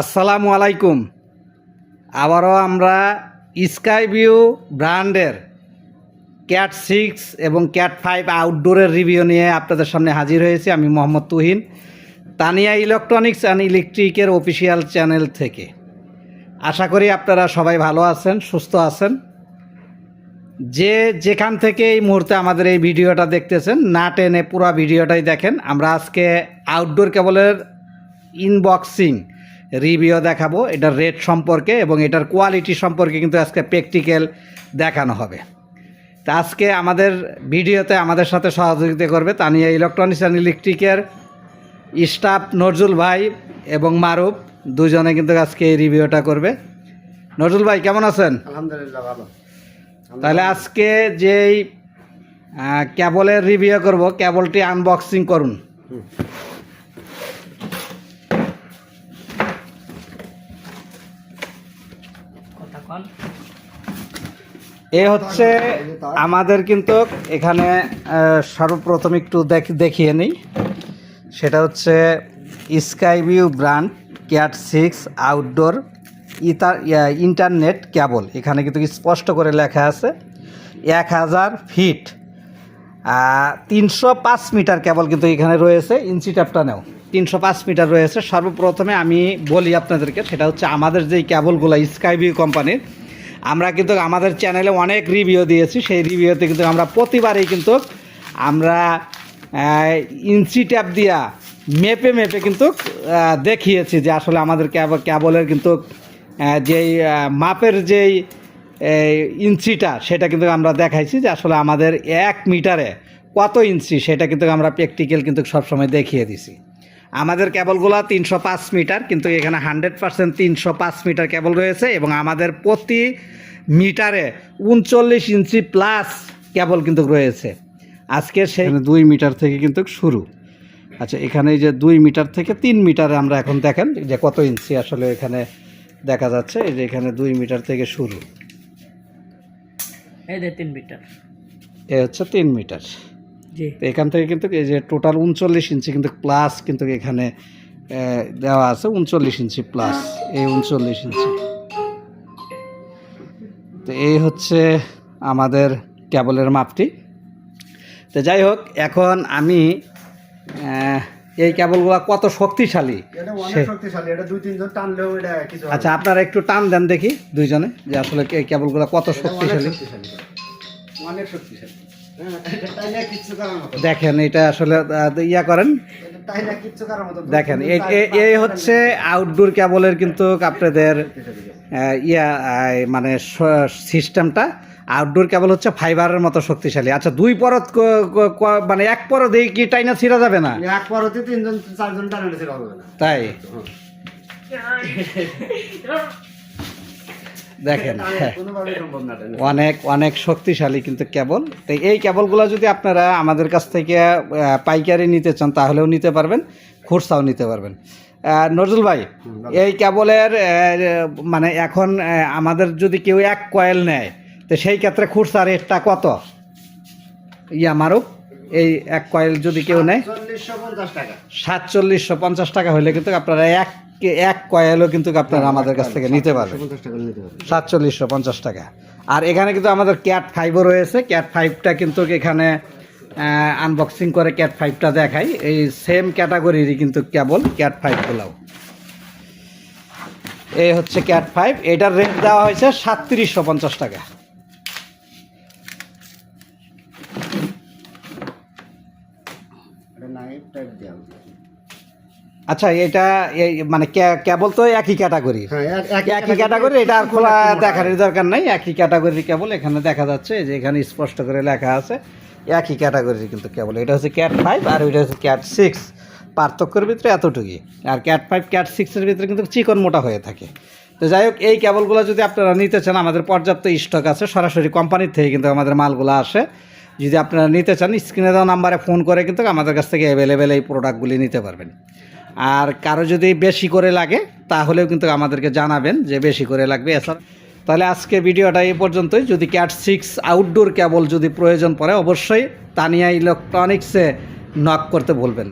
আসসালামু আলাইকুম। আবারও আমরা স্কাই ভিউ ব্র্যান্ডের ক্যাট সিক্স এবং ক্যাট ফাইভ আউটডোরের রিভিউ নিয়ে আপনাদের সামনে হাজির হয়েছি আমি মোহাম্মদ তুহিন, তানিয়া ইলেকট্রনিক্স অ্যান্ড ইলেকট্রিকের অফিসিয়াল চ্যানেল থেকে। আশা করি আপনারা সবাই ভালো আছেন, সুস্থ আছেন। যে যেখান থেকে এই মুহূর্তে আমাদের এই ভিডিওটা দেখতেছেন, না টেনে পুরো ভিডিওটাই দেখেন। আমরা আজকে আউটডোর কেবলের ইনবক্সিং রিভিউ দেখাবো। এটার রেট সম্পর্কে এবং এটার কোয়ালিটি সম্পর্কে কিন্তু আজকে প্র্যাকটিক্যাল দেখানো হবে। তা আজকে আমাদের ভিডিওতে আমাদের সাথে সহযোগিতা করবে তানিয়া ইলেকট্রনিক্স অ্যান্ড ইলেকট্রিকের স্টাফ নজরুল ভাই এবং মারুফ। দুজনে কিন্তু আজকে এই রিভিউটা করবে। নজরুল ভাই কেমন আছেন? আলহামদুলিল্লাহ ভালো। তাহলে আজকে যেই আহ, কেবলের রিভিউ করব কেবলটি আনবক্সিং করুন। এ হচ্ছে আমাদের কিন্তু এখানে সর্বপ্রথম একটু দেখ- দেখিয়ে নিই। সেটা হচ্ছে sky view brand cat six outdoor internet cable এখানে কিন্তু স্পষ্ট করে লেখা আছে, এক হাজার ফিট। তিনশো পাঁচ মিটার কেবল কিন্তু এখানে রয়েছে, ইঞ্চি ট্যাপটা নেও। তিনশো পাঁচ মিটার রয়েছে। সর্বপ্রথমে আমি বলি আপনাদেরকে, সেটা হচ্ছে আমাদের যেই ক্যাবলগুলো স্কাই ভিউ কোম্পানির, আমরা কিন্তু আমাদের চ্যানেলে অনেক রিভিউ দিয়েছি। সেই রিভিউতে কিন্তু আমরা প্রতিবারই কিন্তু আমরা ইঞ্চি ট্যাপ দিয়া মেপে মেপে কিন্তু দেখিয়েছি যে আসলে আমাদের ক্যাব ক্যাবলের কিন্তু যেই মাপের যেই ইঞ্চিটা সেটা কিন্তু আমরা দেখাইছি যে আসলে আমাদের এক মিটারে কত ইঞ্চি সেটা কিন্তু আমরা প্র্যাকটিক্যাল কিন্তু সবসময় দেখিয়ে দিছি। আমাদের কেবলগুলো তিনশো পাঁচ মিটার কিন্তু এখানে হান্ড্রেড পার্সেন্ট তিনশো পাঁচ মিটার কেবল রয়েছে এবং আমাদের প্রতি মিটারে উনচল্লিশ ইঞ্চি প্লাস কেবল কিন্তু রয়েছে। আজকে সেই দুই মিটার থেকে কিন্তু শুরু। আচ্ছা এখানে এই যে দুই মিটার থেকে তিন মিটারে আমরা এখন দেখেন যে কত ইঞ্চি আসলে এখানে দেখা যাচ্ছে এই যে এখানে দুই মিটার থেকে শুরু। এই যে তিন মিটার। এ হচ্ছে তিন মিটার। তো এখান থেকে কিন্তু এই যে টোটাল উনচল্লিশ ইঞ্চি কিন্তু প্লাস কিন্তু এখানে দেওয়া আছে উনচল্লিশ ইঞ্চি প্লাস এই উনচল্লিশ ইঞ্চি তো এই হচ্ছে আমাদের কেবলের মাপটি। তো যাই হোক এখন আমি এই কেবলগুলো কত শক্তিশালী? এটা অনেক সে- শক্তিশালী এটা দুই তিনজন টানলেও এটা কিছু হবে আচ্ছা আপনারা একটু টান দেন দেখি দুইজনে যে আসলে এই কেবলগুলো কত শক্তিশালী। অনেক শক্তিশালী। টাইনা। দেখেন এটা আসলে ইয়া করেন। টাইনা দেখেন এই- হচ্ছে আউটডোর কেবলের কিন্তু আপনাদের ইয়া মানে সিস্টেমটা আউটডোর কেবল হচ্ছে ফাইবারের মতো শক্তিশালী। আচ্ছা দুই পরত মানে এক পরত দিয়ে কি টাইনা ছিঁড়া যাবে না? এক পরতে তিনজন চারজন টানলে সেটা হবে না। তাই? দেখেন হ্যাঁ। অনেক অনেক শক্তিশালী কিন্তু কেবল। তো এই কেবলগুলো যদি আপনারা আমাদের কাছ থেকে পাইকারি নিতে চান তাহলেও নিতে পারবেন খুরসাও নিতে পারবেন। নজরুল ভাই এই কেবলের মানে এখন আমাদের যদি কেউ এক কয়েল নেয় তো সেই ক্ষেত্রে খুরসা রেটটা কত? ইয়া মারুক এই এক কয়েল যদি কেউ নেয়? সাতচল্লিশশো পঞ্চাশ টাকা হলে কিন্তু আপনারা এক এক কয়েলও কিন্তু আপনারা আমাদের কাছ থেকে নিতে পারবেন। সাতচল্লিশশো পঞ্চাশ টাকা। আর এখানে কিন্তু আমাদের ক্যাট ফাইভও রয়েছে। ক্যাট ফাইভটা কিন্তু এখানে আনবক্সিং করে ক্যাট ফাইভটা দেখাই। এই সেম ক্যাটাগরিরই কিন্তু কেবল ক্যাট ফাইভগুলোও এই হচ্ছে ক্যাট ফাইভ এটার রেট দেওয়া হয়েছে সাতত্রিশশো পঞ্চাশ টাকা। নাইট টাইপ দেওয়া। আচ্ছা এটা এই মানে কেবল তো একই ক্যাটাগরি। হ্যাঁ এক- এক- একই ক্যাটাগরি এটা আর খোলা দেখার দরকার নাই একই ক্যাটাগরি কেবল। এখানে দেখা যাচ্ছে যে এখানে স্পষ্ট করে লেখা আছে একই ক্যাটাগরির কিন্তু কেবল। এটা হচ্ছে ক্যাট ফাইভ আর ওইটা হচ্ছে ক্যাট সিক্স। পার্থক্যের ভিতরে এতটুকুই। আর ক্যাট ফাইভ ক্যাট সিক্সের ভিতরে কিন্তু চিকন মোটা হয়ে থাকে। তো যাই হোক এই কেবলগুলো যদি আপনারা নিতে চান আমাদের পর্যাপ্ত স্টক আছে। সরাসরি কোম্পানির থেকে কিন্তু আমাদের মালগুলো আসে। যদি আপনারা নিতে চান স্ক্রিনে দেওয়া নাম্বারে ফোন করে কিন্তু আমাদের কাছ থেকে অ্যাভেলেবেল এই প্রোডাক্টগুলি নিতে পারবেন। আর কারও যদি বেশি করে লাগে, তাহলেও কিন্তু আমাদেরকে জানাবেন যে বেশি করে লাগবে। এছাড়া তাহলে আজকে ভিডিওটা এই পর্যন্তই। যদি ক্যাট সিক্স আউটডোর কেবল যদি প্রয়োজন পড়ে, অবশ্যই তানিয়া ইলেকট্রনিক্সে নক করতে ভুলবেন